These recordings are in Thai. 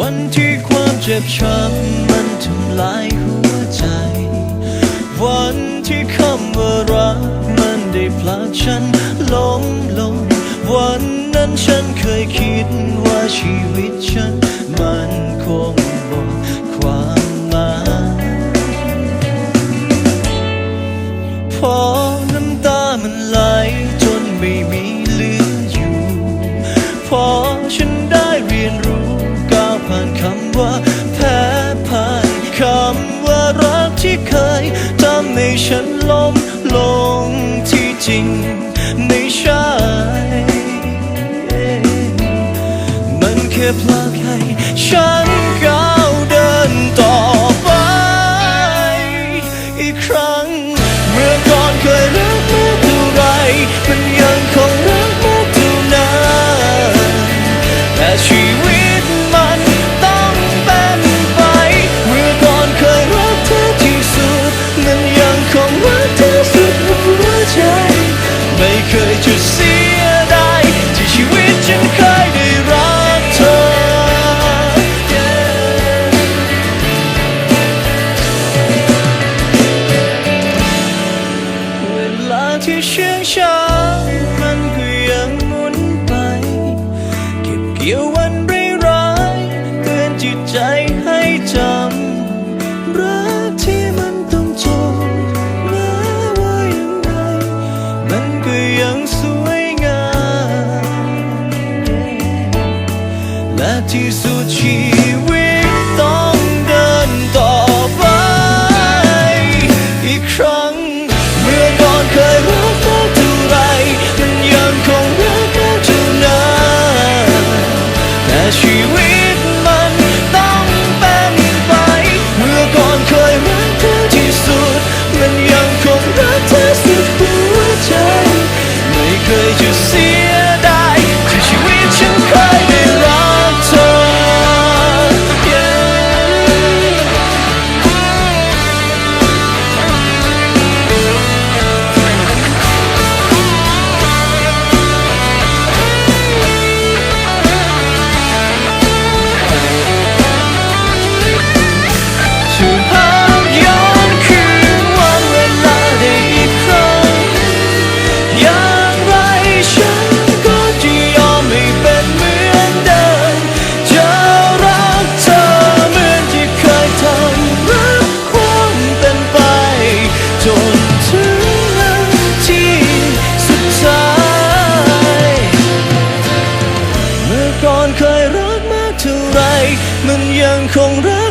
วันที่ความเจ็บช้ำมันทำลายหัวใจ วันที่คำว่ารักมันได้พลาดฉันล้มลง วันนั้นฉันเคยคิดว่าชีวิตฉันมันคงหมดความหมายพอน้ำตามันไหลจนไม่มีเหลืออยู่ พอฉันได้เรียน ผ่านคำว่าแพ้ผ่านคำว่ารักที่เคยทำให้ฉันล้มลงที่จริงไม่ใช่ มันแค่พลาดให้ฉัน คยจะเสียดายที่ชีวิตฉันเคยได้รักเธอ เวลาที่ชื่องช้ามันก็ยังหมุนไป เก็บเกี่ยว Số 起未空ง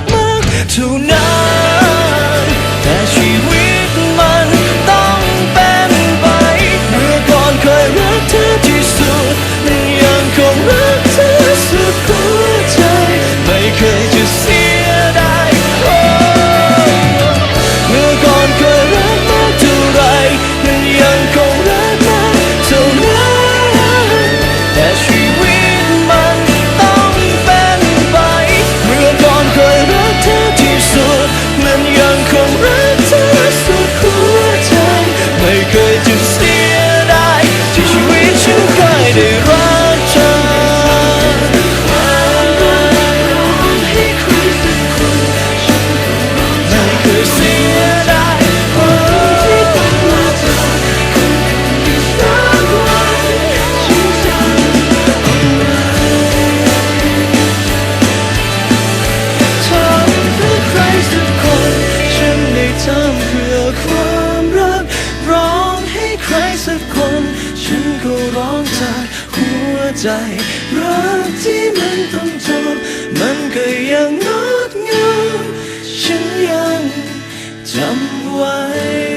ฉันก็ร้องจากหัวใจรักที่มันต้องจบมันก็ยังงดงามฉันยังจำไว้